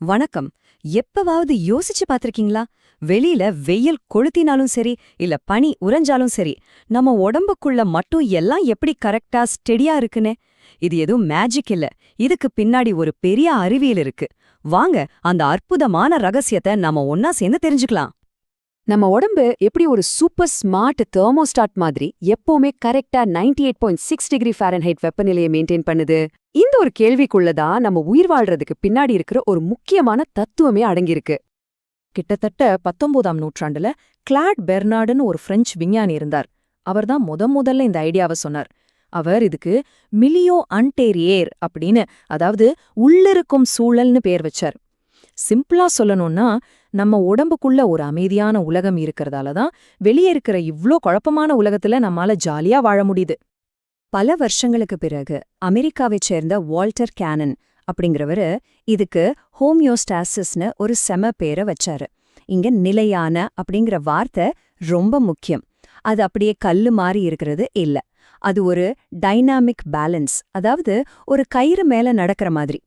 வணக்கம். எப்பவாவது யோசிச்சு பார்த்திருக்கீங்களா? வெளியில வெயில் கொளுத்தினாலும் சரி இல்ல பனி உறைஞ்சாலும் சரி நம்ம உடம்புக்குள்ள மட்டும் எல்லாம் எப்படி கரெக்டா ஸ்டெடியா இருக்குன்னு? இது எதுவும் மேஜிக் இல்ல. இதுக்கு பின்னாடி ஒரு பெரிய அறிவியல் இருக்கு. வாங்க அந்த அற்புதமான ரகசியத்தை நாம ஒன்னா சேர்ந்து தெரிஞ்சுக்கலாம். நம்ம உடம்பு எப்படி ஒரு சூப்பர் ஸ்மார்ட் தெர்மோஸ்டாட் மாதிரி எப்பவுமே கரெக்டா 98.6 eight point six degree Fahrenheit வெப்பநிலையை மெயின்டைன் பண்ணுது? இந்த ஒரு கேள்விக்குள்ளதான் நம்ம உயிர் வாழ்றதுக்கு பின்னாடி இருக்கிற ஒரு முக்கியமான தத்துவமே அடங்கியிருக்கு. கிட்டத்தட்ட பத்தொன்பதாம் நூற்றாண்டுல கிளாட் பெர்னார்டுன்னு ஒரு பிரெஞ்சு விஞ்ஞானி இருந்தார். அவர்தான் முத முதல்ல இந்த ஐடியாவை சொன்னார். அவர் இதுக்கு மிலியோ அன்டேரியேர் அப்படின்னு அதாவது உள்ளிருக்கும் சூழல்னு பேர் வச்சார். சிம்பிளா சொல்லணும்னா நம்ம உடம்புக்குள்ள ஒரு அமைதியான உலகம் இருக்கறதால தான் வெளியே இருக்கிற இவ்ளோ குழப்பமான உலகத்துல நம்மால ஜாலியா வாழ முடியுது. பல வருஷங்களுக்கு பிறகு அமெரிக்காவைச் சேர்ந்த வால்டர் கேனன் அப்படிங்கிறவரு இதுக்கு ஹோமியோஸ்டாசிஸ்னு ஒரு செம பேரை வச்சாரு. இங்க நிலையான அப்படிங்கிற வார்த்தை ரொம்ப முக்கியம். அது அப்படியே கல்லு மாறி இருக்கிறது இல்ல. அது ஒரு டைனாமிக் பேலன்ஸ் அதாவது ஒரு கயிறு மேல நடக்கிற மாதிரி.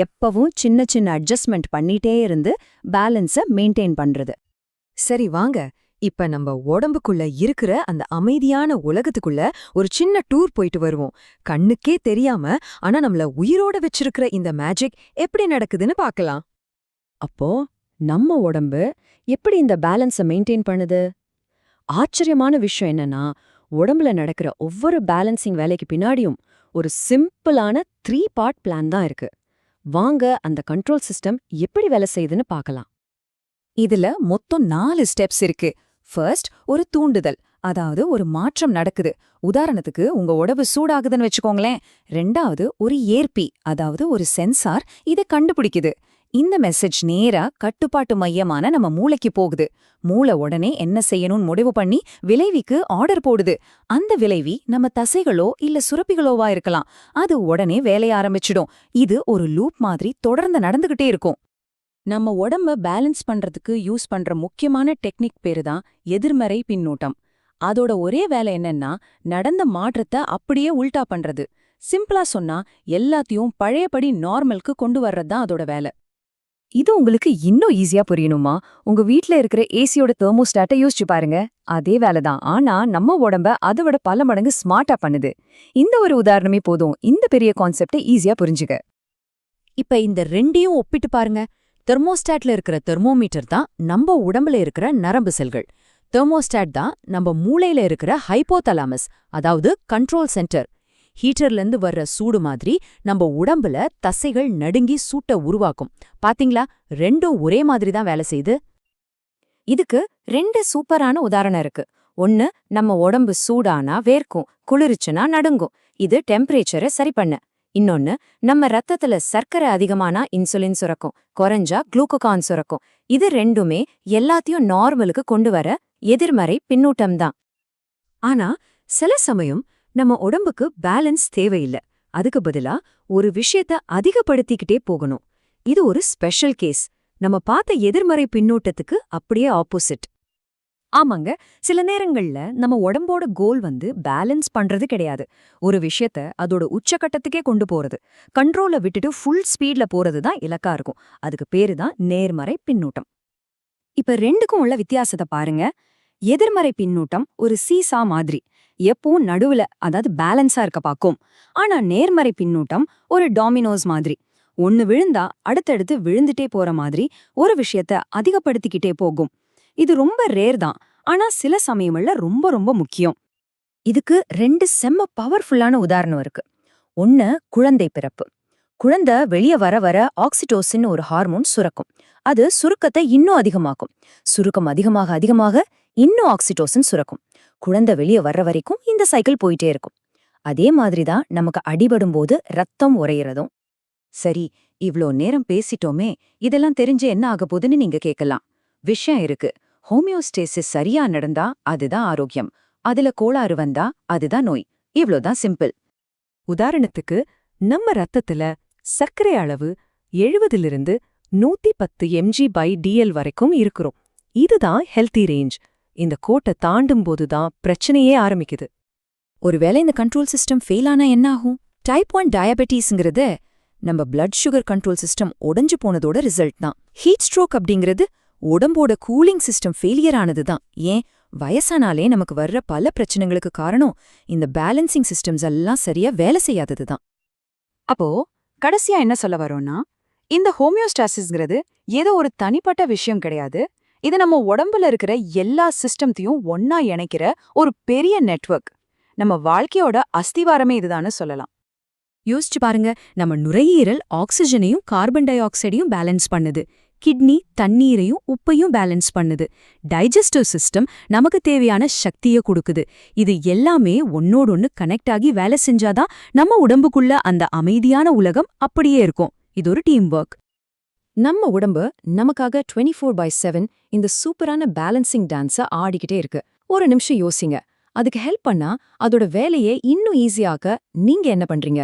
எப்பவும் சின்ன சின்ன அட்ஜஸ்ட்மெண்ட் பண்ணிட்டே இருந்து பேலன்ஸ மெயின்டைன் பண்றது. சரி வாங்க. இப்ப நம்ம உடம்புக்குள்ள இருக்கிற அந்த அமைதியான உலகத்துக்குள்ள ஒரு சின்ன டூர் போயிட்டு வருவோம். கண்ணுக்கே தெரியாம ஆனா நம்மள உயிரோட வச்சிருக்கிற இந்த மேஜிக் எப்படி நடக்குதுன்னு பார்க்கலாம். அப்போ நம்ம உடம்பு எப்படி இந்த பேலன்ஸை மெயின்டைன் பண்ணுது? ஆச்சரியமான விஷயம் என்னன்னா உடம்புல நடக்கிற ஒவ்வொரு பேலன்சிங் வேலைக்கு பின்னாடியும் ஒரு சிம்பிளான த்ரீ பார்ட் பிளான் தான் இருக்கு. வாங்க அந்த கண்ட்ரோல் சிஸ்டம் எப்படி வேலை செய்யுதுன்னு பார்க்கலாம். இதுல மொத்தம் நாலு ஸ்டெப்ஸ் இருக்கு. ஃபர்ஸ்ட் ஒரு தூண்டுதல் அதாவது ஒரு மாற்றம் நடக்குது. உதாரணத்துக்கு உங்க உடம்பு சூடாகுதுன்னு வச்சுக்கோங்களேன். ரெண்டாவது ஒரு ஏற்பி அதாவது ஒரு சென்சார் இதை கண்டுபிடிக்குது. இந்த மெசேஜ் நேரா கட்டுப்பாட்டு மையமான நம்ம மூளைக்கு போகுது. மூளை உடனே என்ன செய்யணும்னு முடிவு பண்ணி விளைவிக்கு ஆர்டர் போடுது. அந்த விளைவி நம்ம தசைகளோ இல்ல சுரப்பிகளோவா இருக்கலாம். அது உடனே வேலைய ஆரம்பிச்சிடும். இது ஒரு லூப் மாதிரி தொடர்ந்து நடந்துகிட்டே இருக்கும். நம்ம உடம்ப பேலன்ஸ் பண்றதுக்கு யூஸ் பண்ற முக்கியமான டெக்னிக் பேரு தான் எதிர்மறை பின்னூட்டம். அதோட ஒரே வேலை என்னன்னா நடந்த மாற்றத்தை அப்படியே உல்டா பண்றது. சிம்பிளா சொன்னா எல்லாத்தையும் பழையபடி நார்மலுக்கு கொண்டு வர்றது தான் அதோட வேலை. இது உங்களுக்கு இன்னும் ஈஸியா புரியணுமா? உங்க வீட்ல இருக்கிற ஏசியோட தெர்மோஸ்டாட்டை யோசிச்சு பாருங்க. அதே வேலைதான் ஆனா நம்ம உடம்ப அதோட பல மடங்கு ஸ்மார்ட்டா பண்ணுது. இந்த ஒரு உதாரணமே போதும். இந்த பெரிய கான்செப்டை ஈஸியா புரிஞ்சுக்க. இப்ப இந்த ரெண்டையும் ஒப்பிட்டு பாருங்க. தெர்மோஸ்டாட்ல இருக்கிற தெர்மோமீட்டர் தான் நம்ம உடம்புல இருக்கிற நரம்பு செல்கள். தெர்மோஸ்டாட் தான் நம்ம மூளையில இருக்கிற ஹைப்போதலாமஸ் அதாவது கண்ட்ரோல் சென்டர் ஹீட்டர்லேருந்து வர்ற சூடு மாதிரி நம்ம உடம்புல தசைகள் நடுங்கி சூட்ட உருவாக்கும். பாத்தீங்களா? ரெண்டும் ஒரே மாதிரி தான் வேலை செய்யுது இதுக்கு ரெண்டு சூப்பரான உதாரணம் இருக்கு. ஒன்னு நம்ம உடம்பு சூடானா வேர்க்கும் குளிர்ச்சுனா நடுங்கும். இது டெம்பரேச்சரை சரி பண்ண. இன்னொன்னு நம்ம ரத்தத்துல சர்க்கரை அதிகமானா இன்சுலின் சுரக்கும் குறைஞ்சா குளூக்கோகான் சுரக்கும். இது ரெண்டுமே எல்லாத்தையும் நார்மலுக்கு கொண்டு வர எதிர்மறை பின்னூட்டம் தான். ஆனா சில சமயம் நம்ம உடம்புக்கு பேலன்ஸ் தேவையில்ல. அதுக்கு பதிலா ஒரு விஷயத்த அதிகப்படுத்திக்கிட்டே போகணும். இது ஒரு ஸ்பெஷல் கேஸ் நம்ம பார்த்த எதிர்மறை பின்னூட்டத்துக்கு அப்படியே ஆப்போசிட் ஆமாங்க சில நேரங்கள்ல நம்ம உடம்போட கோல் வந்து பேலன்ஸ் பண்றது கிடையாது. ஒரு விஷயத்த அதோட உச்சக்கட்டத்துக்கே கொண்டு போறது. கண்ட்ரோல விட்டுட்டு ஃபுல் ஸ்பீட்ல போறது தான் இலக்கா இருக்கும். அதுக்கு பேரு தான் நேர்மறை பின்னூட்டம். இப்ப ரெண்டுக்கும் உள்ள வித்தியாசத்தை பாருங்க. எதிர்மறை பின்னூட்டம் ஒரு சீசா மாதிரி. எப்பவும் நடுவுல அதாவது பேலன்ஸா இருக்க பாக்கும் ஆனா நேர்மறை பின்னூட்டம் ஒரு டாமினோஸ் மாதிரி. ஒன்னு விழுந்தா அடுத்தடுத்து விழுந்துட்டே போற மாதிரி ஒரு விஷயத்த அதிகப்படுத்திக்கிட்டே போகும். இது ரொம்ப ரேர் தான். ஆனா சில சமயங்கள்ல ரொம்ப ரொம்ப முக்கியம். இதுக்கு ரெண்டு செம்ம பவர்ஃபுல்லான உதாரணம் இருக்கு. ஒன்னு குழந்தை பிறப்பு. குழந்தை வெளிய வர வர ஆக்சிடோசின் ஒரு ஹார்மோன் சுரக்கும். அது சுருக்கத்தை இன்னும் அதிகமாக்கும். சுருக்கம் அதிகமாக அதிகமாக இன்னும் ஆக்சிடோசின் சுரக்கும். குழந்தை வெளிய வர்ற வரைக்கும் இந்த சைக்கிள் போயிட்டே இருக்கும். அதே மாதிரி தான் நமக்கு அடிபடும் போது ரத்தம் உறையிறதும். சரி இவ்ளோ நேரம் பேசிட்டோமே இதெல்லாம் தெரிஞ்சு என்ன ஆக போகுதுன்னு நீங்க கேட்கலாம். விஷயம் இருக்கு. ஹோமியோஸ்டேசிஸ் சரியா நடந்தா அதுதான் ஆரோக்கியம். அதுல கோளாறு வந்தா அதுதான் நோய். இவ்ளோதான் சிம்பிள். உதாரணத்துக்கு நம்ம ரத்தத்துல சர்க்கரை அளவு எழுபதிலிருந்து நூத்தி பத்து எம்ஜி பை டிஎல் வரைக்கும் இருக்கிறோம். இதுதான் ஹெல்தி ரேஞ்ச் இந்த கோட்டை தாண்டும் போதுதான் பிரச்சனையே ஆரம்பிக்குது. ஒருவேளை இந்த கண்ட்ரோல் சிஸ்டம் ஃபெயில் ஆனா என்ன ஆகும்? டைப் ஒன் டயபெட்டிஸ்ங்கிறது நம்ம பிளட் சுகர் கண்ட்ரோல் சிஸ்டம் உடஞ்சு போனதோட ரிசல்ட் தான். ஹீட் ஸ்ட்ரோக் அப்படிங்கிறது உடம்போட கூலிங் சிஸ்டம் ஃபெயிலியர் ஆனது தான். ஏன்? வயசானாலே நமக்கு வர்ற பல பிரச்சனைகளுக்கு காரணம் இந்த பேலன்சிங் சிஸ்டம்ஸ் எல்லாம் சரியா வேலை செய்யாதது தான். அப்போ கடைசியா என்ன சொல்ல வரோம்னா இந்த ஹோமியோஸ்டாசிஸ்ங்கிறது ஏதோ ஒரு தனிப்பட்ட விஷயம் கிடையாது. இது நம்ம உடம்புல இருக்கிற எல்லா சிஸ்டம்த்தையும் ஒன்னா இணைக்கிற ஒரு பெரிய நெட்வொர்க். நம்ம வாழ்க்கையோட அஸ்திவாரமே இதுதான்னு சொல்லலாம். யோசிச்சு பாருங்க நம்ம நுரையீரல் ஆக்சிஜனையும் கார்பன் டை ஆக்சைடையும் பேலன்ஸ் பண்ணுது. கிட்னி தண்ணீரையும் உப்பையும் பேலன்ஸ் பண்ணுது. டைஜஸ்டிவ் சிஸ்டம் நமக்கு தேவையான சக்தியை கொடுக்குது. இது எல்லாமே ஒன்னோடொன்னு கனெக்ட் ஆகி வேலை செஞ்சாதான் நம்ம உடம்புக்குள்ள அந்த அமைதியான உலகம் அப்படியே இருக்கும். இது ஒரு டீம் ஒர்க் நம்ம உடம்பு நமக்காக 24 ஃபோர் பை செவன் இந்த சூப்பரான பேலன்சிங் டான்ஸை ஆடிக்கிட்டே இருக்கு. ஒரு நிமிஷம் யோசிங்க. அதுக்கு ஹெல்ப் பண்ணா அதோட வேலையை இன்னும் ஈஸியாக்க நீங்க என்ன பண்றீங்க?